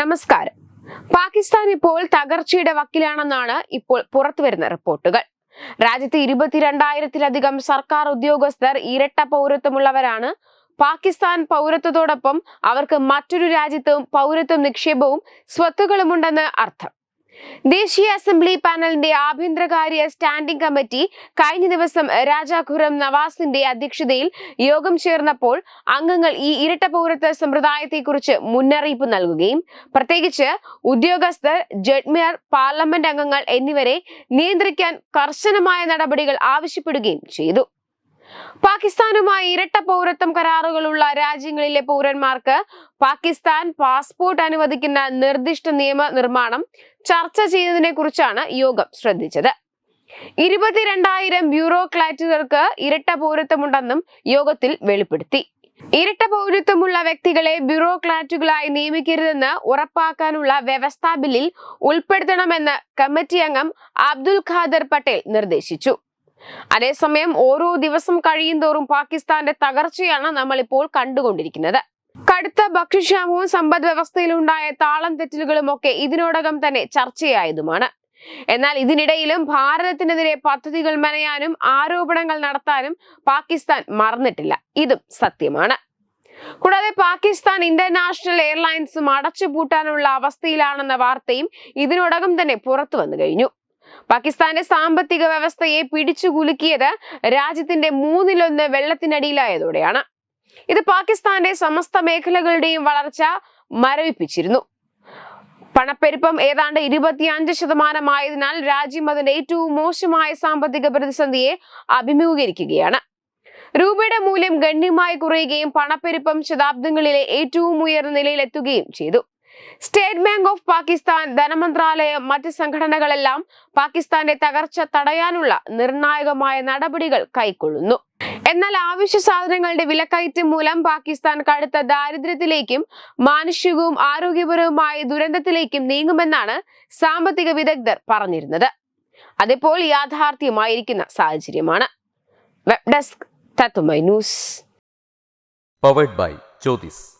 നമസ്കാരം. പാകിസ്ഥാൻ ഇപ്പോൾ തകർച്ചയുടെ വക്കിലാണെന്നാണ് ഇപ്പോൾ പുറത്തുവരുന്ന റിപ്പോർട്ടുകൾ. രാജ്യത്ത് ഇരുപത്തിരണ്ടായിരത്തിലധികം സർക്കാർ ഉദ്യോഗസ്ഥർ ഇരട്ട പൗരത്വമുള്ളവരാണ്. പാകിസ്ഥാൻ പൗരത്വത്തോടൊപ്പം അവർക്ക് മറ്റൊരു രാജ്യത്തും പൗരത്വം നിക്ഷേപവും സ്വത്തുക്കളുമുണ്ടെന്ന് അർത്ഥം. ദേശീയ അസംബ്ലി പാനലിന്റെ ആഭ്യന്തരകാര്യ സ്റ്റാൻഡിംഗ് കമ്മിറ്റി കഴിഞ്ഞ ദിവസം രാജാഖുറം നവാസിന്റെ അധ്യക്ഷതയിൽ യോഗം ചേർന്നപ്പോൾ അംഗങ്ങൾ ഈ ഇരട്ട പൗരത്വ സമ്പ്രദായത്തെക്കുറിച്ച് മുന്നറിയിപ്പ് നൽകുകയും പ്രത്യേകിച്ച് ഉദ്യോഗസ്ഥർ ജഡ്മിയർ പാർലമെന്റ് അംഗങ്ങൾ എന്നിവരെ നിയന്ത്രിക്കാൻ കർശനമായ നടപടികൾ ആവശ്യപ്പെടുകയും ചെയ്തു. പാകിസ്ഥാനുമായി ഇരട്ട പൗരത്വം കരാറുകളുള്ള രാജ്യങ്ങളിലെ പൗരന്മാർക്ക് പാകിസ്ഥാൻ പാസ്പോർട്ട് അനുവദിക്കുന്ന നിർദ്ദിഷ്ട നിയമ നിർമ്മാണം ചർച്ച ചെയ്തതിനെ കുറിച്ചാണ് യോഗം ശ്രദ്ധിച്ചത്. ഇരുപത്തിരണ്ടായിരം ബ്യൂറോക്രാറ്റുകൾക്ക് ഇരട്ട പൗരത്വമുണ്ടെന്നും യോഗത്തിൽ വെളിപ്പെടുത്തി. ഇരട്ട പൗരത്വമുള്ള വ്യക്തികളെ ബ്യൂറോക്രാറ്റുകളായി നിയമിക്കരുതെന്ന് ഉറപ്പാക്കാനുള്ള വ്യവസ്ഥാ ബില്ലിൽ ഉൾപ്പെടുത്തണമെന്ന് കമ്മിറ്റി അംഗം അബ്ദുൽ ഖാദർ പട്ടേൽ നിർദ്ദേശിച്ചു. അതേസമയം ഓരോ ദിവസം കഴിയുന്തോറും പാകിസ്ഥാന്റെ തകർച്ചയാണ് നമ്മൾ ഇപ്പോൾ കണ്ടുകൊണ്ടിരിക്കുന്നത്. കടുത്ത ഭക്ഷ്യക്ഷാമവും സമ്പദ് വ്യവസ്ഥയിലുണ്ടായ താളം തെറ്റലുകളും ഒക്കെ ഇതിനോടകം തന്നെ ചർച്ചയായതുമാണ്. എന്നാൽ ഇതിനിടയിലും ഭാരതത്തിനെതിരെ പദ്ധതികൾ മെനയാനും ആരോപണങ്ങൾ നടത്താനും പാകിസ്ഥാൻ മറന്നിട്ടില്ല. ഇതും സത്യമാണ്. കൂടാതെ പാകിസ്ഥാൻ ഇന്റർനാഷണൽ എയർലൈൻസും അടച്ചുപൂട്ടാനുള്ള അവസ്ഥയിലാണെന്ന വാർത്തയും ഇതിനോടകം തന്നെ പുറത്തു വന്നു കഴിഞ്ഞു. പാകിസ്ഥാന്റെ സാമ്പത്തിക വ്യവസ്ഥയെ പിടിച്ചുകുലുക്കിയത് രാജ്യത്തിന്റെ മൂന്നിലൊന്ന് വെള്ളത്തിനടിയിലായതോടെയാണ്. ഇത് പാകിസ്ഥാന്റെ സമസ്ത മേഖലകളുടെയും വളർച്ച മരവിപ്പിച്ചിരുന്നു. പണപ്പെരുപ്പം ഏതാണ്ട് ഇരുപത്തിയഞ്ച് ശതമാനമായതിനാൽ രാജ്യം അതിന്റെ ഏറ്റവും മോശമായ സാമ്പത്തിക പ്രതിസന്ധിയെ അഭിമുഖീകരിക്കുകയാണ്. രൂപയുടെ മൂല്യം ഗണ്യമായി കുറയുകയും പണപ്പെരുപ്പം ശതാബ്ദങ്ങളിലെ ഏറ്റവും ഉയർന്ന നിലയിലെത്തുകയും ചെയ്തു. സ്റ്റേറ്റ് ബാങ്ക് ഓഫ് പാകിസ്ഥാൻ ധനമന്ത്രാലയം മറ്റ് സംഘടനകളെല്ലാം പാകിസ്ഥാന്റെ തകർച്ച തടയാനുള്ള നിർണായകമായ നടപടികൾ കൈക്കൊള്ളുന്നു. എന്നാൽ ആവശ്യ സാധനങ്ങളുടെ വിലക്കയറ്റം മൂലം പാകിസ്ഥാൻ കടുത്ത ദാരിദ്ര്യത്തിലേക്കും മാനുഷികവും ആരോഗ്യപരവുമായ ദുരന്തത്തിലേക്കും നീങ്ങുമെന്നാണ് സാമ്പത്തിക വിദഗ്ധർ പറഞ്ഞിരുന്നത്. അതിപ്പോൾ യാഥാർത്ഥ്യമായിരിക്കുന്ന സാഹചര്യമാണ്. വെബ് ഡെസ്ക് തത്തുമൈ news powered by Jyothis